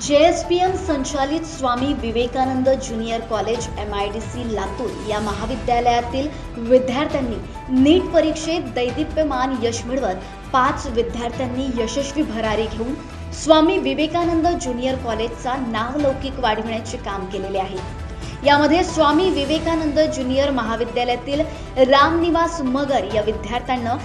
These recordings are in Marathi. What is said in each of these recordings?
जेएसपीएम संचालित Swami Vivekananda junior college M I D C Latur या महाविद्यालयातील विद्यार्थ्यांनी नीट परीक्षेत दैदिप्यमान यश मिळवत पाच विद्यार्थ्यांनी यशस्वी भरारी घेऊन स्वामी विवेकानंद ज्युनियर कॉलेजचा नावलौकिक वाढविण्याचे काम केलेले आहे. यामध्ये स्वामी विवेकानंद ज्युनियर महाविद्यालयातील रामनिवास मगर या विद्यार्थ्यांना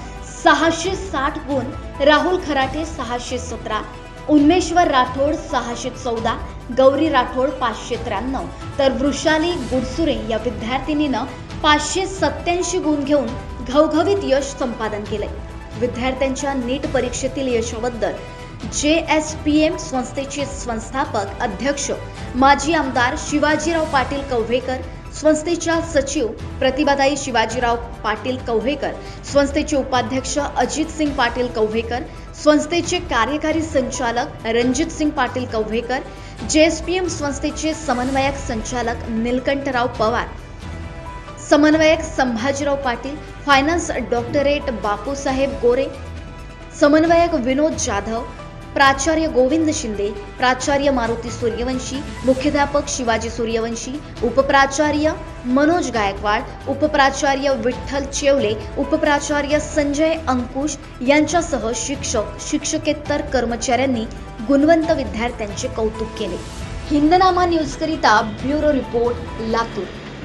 सहाशे साठ गुण राहुल खराटे सहाशे सतरा उन्मेश्वर राठोड सहाशे चौदा गौरी राठोड पाचशे त्र्याण्णव. तर वृषाली गुडसुरे या विद्यार्थिनीनं पाचशे सत्याऐंशी गुण घेऊन घवघवीत यश संपादन केले विद्यार्थ्यांच्या नीट परीक्षेतील यशाबद्दल जे एस पी एम संस्थेचे संस्थापक अध्यक्ष माजी आमदार शिवाजीराव पाटील कव्हेकर संस्थेच्या सचिव प्रतिभाताई शिवाजीराव पाटील कव्हेकर संस्थेचे उपाध्यक्ष अजित सिंग पाटील कव्हेकर संस्थेचे कार्यकारी संचालक रणजित सिंग पाटील कव्हेकर जेएसपीएम संस्थेचे समन्वयक संचालक निलकंठराव पवार समन्वयक संभाजीराव पाटील फायनान्स डॉक्टरेट बापूसाहेब गोरे समन्वयक विनोद जाधव प्राचार्य गोविंद शिंदे प्राचार्य मारुती सूर्यवंशी मुख्याध्यापक शिवाजी सूर्यवंशी उपप्राचार्य मनोज गायकवाड उपप्राचार्य विठ्ठल चेवले उपप्राचार्य संजय अंकुश यांच्यासह शिक्षक शिक्षकेतर कर्मचाऱ्यांनी गुणवंत विद्यार्थ्यांचे कौतुक केले. हिंदनामा न्यूजकरिता ब्युरो रिपोर्ट लातूर.